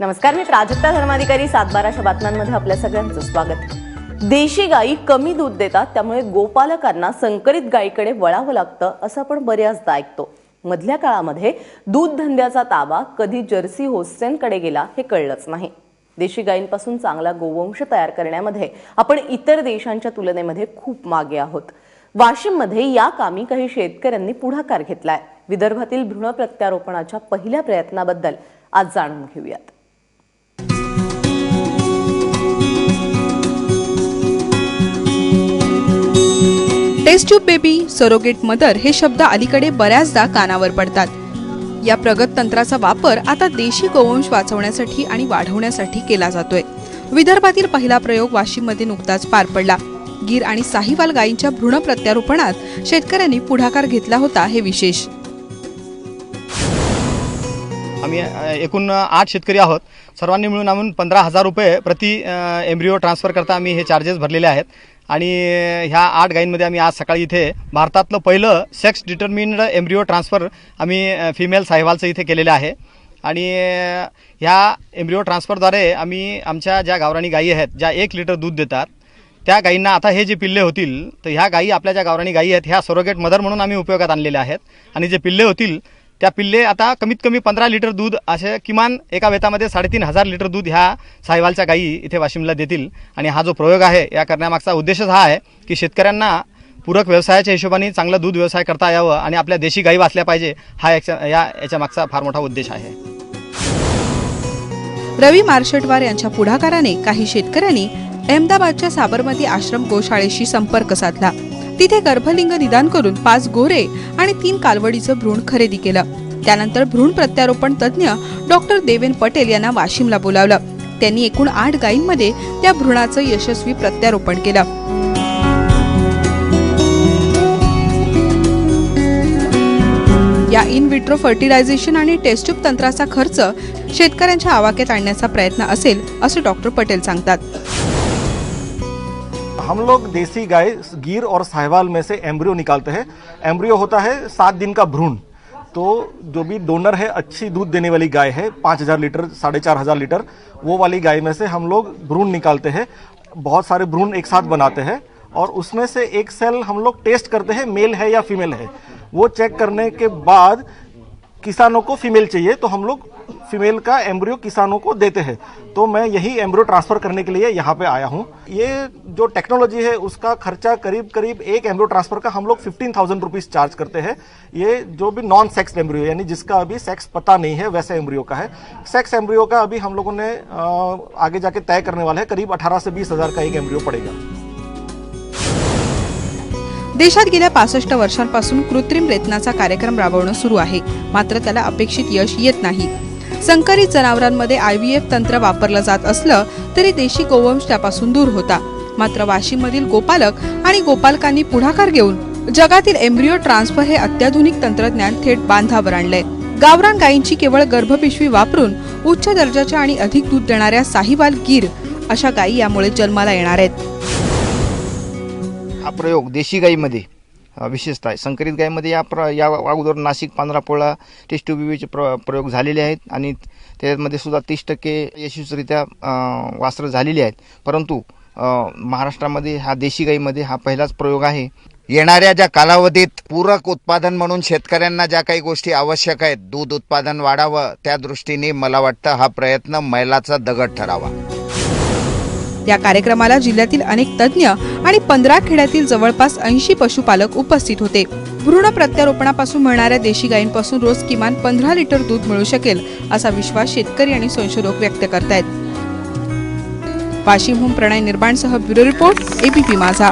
नमस्कार मी प्राजक्ता धर्माधिकारी सातबाराच्या बातम्यांमध्ये आपल्या सगळ्यांचं स्वागत. देशी गायी कमी दूध देतात त्यामुळे गोपालकांना संकरित गायीकडे वळावं लागतं असं आपण बऱ्याचदा ऐकतो. मधल्या काळामध्ये दूध धंद्याचा ताबा कधी जर्सी होस्टेनकडे गेला हे कळलंच नाही. देशी गायींपासून चांगला गोवंश तयार करण्यामध्ये आपण इतर देशांच्या तुलनेमध्ये खूप मागे आहोत. वाशिममध्ये या कामी काही शेतकऱ्यांनी पुढाकार घेतलाय. विदर्भातील भ्रूण प्रत्यारोपणाच्या पहिल्या प्रयत्नाबद्दल आज जाणून घेऊयात. Test tube baby surrogate mother हे शब्द अलीकडे बऱ्याचदा कानावर पडतात. या प्रगत तंत्राचा वापर आता देशी गोवंश वाचवण्यासाठी आणि वाढवण्यासाठी केला जातोय. विदर्भातील पहिला प्रयोग वाशिममध्ये नुकताच पार पडला. गीर आणि साहिवाल गायींच्या भ्रूण प्रत्यारोपणात शेतकऱ्यांनी पुढाकार घेतला होता हे विशेष. आम्ही एकूण आठ शेतकरी आहोत. सर्वांनी मिळून आम्ही पंधरा हजार रुपये प्रति एम्ब्रिओ ट्रान्सफर करता आम्ही हे चार्जेस भरलेले आहेत. आणि ह्या आठ गायींमध्ये आम्ही आज सकाळी इथे भारतातलं पहिलं सेक्स डिटर्मिन्ड एम्ब्रिओ ट्रान्सफर आम्ही फिमेल साहिवालचं इथे केलेलं आहे. आणि ह्या एम्ब्रिओ ट्रान्सफरद्वारे आम्ही आमच्या ज्या गावरानी गायी आहेत ज्या एक लिटर दूध देतात त्या गायींना आता हे जे पिल्ले होतील तर ह्या गायी आपल्या ज्या गावरानी गायी आहेत ह्या सरोगेट मदर म्हणून आम्ही उपयोगात आणलेल्या आहेत. आणि जे पिल्ले होतील त्या पिल्ले आता कमीत कमी पंधरा लिटर दूध असे किमान एका वेतामध्ये साडेतीन हजार लिटर दूध ह्या साहिवालच्या गायी इथे वाशिमला देतील. आणि हा जो प्रयोग आहे या करण्यामागचा उद्देशच हा आहे की शेतकऱ्यांना पूरक व्यवसायाच्या हिशोबाने चांगला दूध व्यवसाय करता यावं आणि आपल्या देशी गायी वाचल्या पाहिजे हा याच्या या याच्या मागचा फार मोठा उद्देश आहे. रवी मार्शेटवार यांच्या पुढाकाराने काही शेतकऱ्यांनी अहमदाबादच्या साबरमती आश्रम गोशाळेशी संपर्क साधला. तिथे गर्भलिंग निदान करून पाच गोरे आणि तीन कालवडीचं भ्रूण खरेदी केलं. त्यानंतर भ्रूण प्रत्यारोपण तज्ज्ञ डॉक्टर देवेन पटेल यांना वाशिमला बोलावलं. त्यांनी एकूण आठ गायींमध्ये त्या भ्रूणाचं यशस्वी प्रत्यारोपण केलं. या इन विट्रो फर्टिलायझेशन आणि टेस्ट्यूब तंत्राचा खर्च शेतकऱ्यांच्या आवाक्यात आणण्याचा प्रयत्न असेल असं डॉक्टर पटेल सांगतात. हम लोग देसी गाय, गिर और साहिवाल में से एम्ब्रियो निकालते हैं। एम्ब्रियो होता है सात दिन का भ्रूण। तो जो भी डोनर है, अच्छी दूध देने वाली गाय है, पाँच हज़ार लीटर, साढ़े चार हज़ार लीटर, वो वाली गाय में से हम लोग भ्रूण निकालते हैं। बहुत सारे भ्रूण एक साथ बनाते हैं और उसमें से एक सेल हम लोग टेस्ट करते हैं, मेल है या फीमेल है। वो चेक करने के बाद किसानों को फीमेल चाहिए तो हम लोग फीमेल का एम्ब्रियो किसानों को देते हैं। तो मैं यही एम्ब्रियो ट्रांसफ़र करने के लिए यहाँ पे आया हूँ। ये जो टेक्नोलॉजी है, उसका खर्चा करीब करीब एक एम्ब्रियो ट्रांसफ़र का हम लोग फिफ्टीन थाउज़ेंड रुपीज़ चार्ज करते हैं। ये जो भी नॉन सेक्स एम्ब्रियो यानी जिसका अभी सेक्स पता नहीं है, वैसे एम्ब्रियो का है। सेक्स एम्ब्रियो का अभी हम लोगों ने आगे जाके तय करने वाले हैं, करीब अठारह से बीस हज़ार का एक एम्ब्रियो पड़ेगा। देशात गेल्या पासष्ट वर्षांपासून कृत्रिम रेतनाचा कार्यक्रम राबवणं सुरू आहे. मात्र त्याला अपेक्षित यश येत नाही. संकरित जनावरांमध्ये आय व्ही एफ तंत्र वापरलं जात असलं तरी देशी गोवंश त्यापासून दूर होता. मात्र वाशिममधील गोपालक आणि गोपालकांनी पुढाकार घेऊन जगातील एम्ब्रिओ ट्रान्सफर हे अत्याधुनिक तंत्रज्ञान थेट बांधावर आणलंय. गावरान गायींची केवळ गर्भपिशवी वापरून उच्च दर्जाच्या आणि अधिक दूध देणाऱ्या साहिवाल गिर अशा गायी यामुळे जन्माला येणार आहेत. हा प्रयोग देशी गाईमध्ये विशेषतः आहे संकरित गाईमध्ये या प्र या अगोदर नाशिक पांढरापोळा टेस्ट बीचे प्र प्रयोग झालेले आहेत आणि त्याच्यामध्ये सुद्धा तीस टक्के यशस्वीरित्या वासरं झालेली आहेत. परंतु महाराष्ट्रामध्ये हा देशी गाईमध्ये हा पहिलाच प्रयोग आहे. येणाऱ्या ज्या कालावधीत पूरक उत्पादन म्हणून शेतकऱ्यांना ज्या काही गोष्टी आवश्यक आहेत दूध उत्पादन वाढावं त्या दृष्टीने मला वाटतं हा प्रयत्न मैलाचा दगड ठरावा. या कार्यक्रमाला जिल्ह्यातील अनेक तज्ज्ञ आणि पंधरा खेड्यातील जवळपास ऐंशी पशुपालक उपस्थित होते. भ्रूण प्रत्यारोपणापासून मिळणाऱ्या देशी गायींपासून रोज किमान पंधरा लिटर दूध मिळू शकेल असा विश्वास शेतकरी आणि संशोधक व्यक्त करतायत. वाशिमहून प्रणय निर्माणसह ब्युरो रिपोर्ट एबीपी माझा.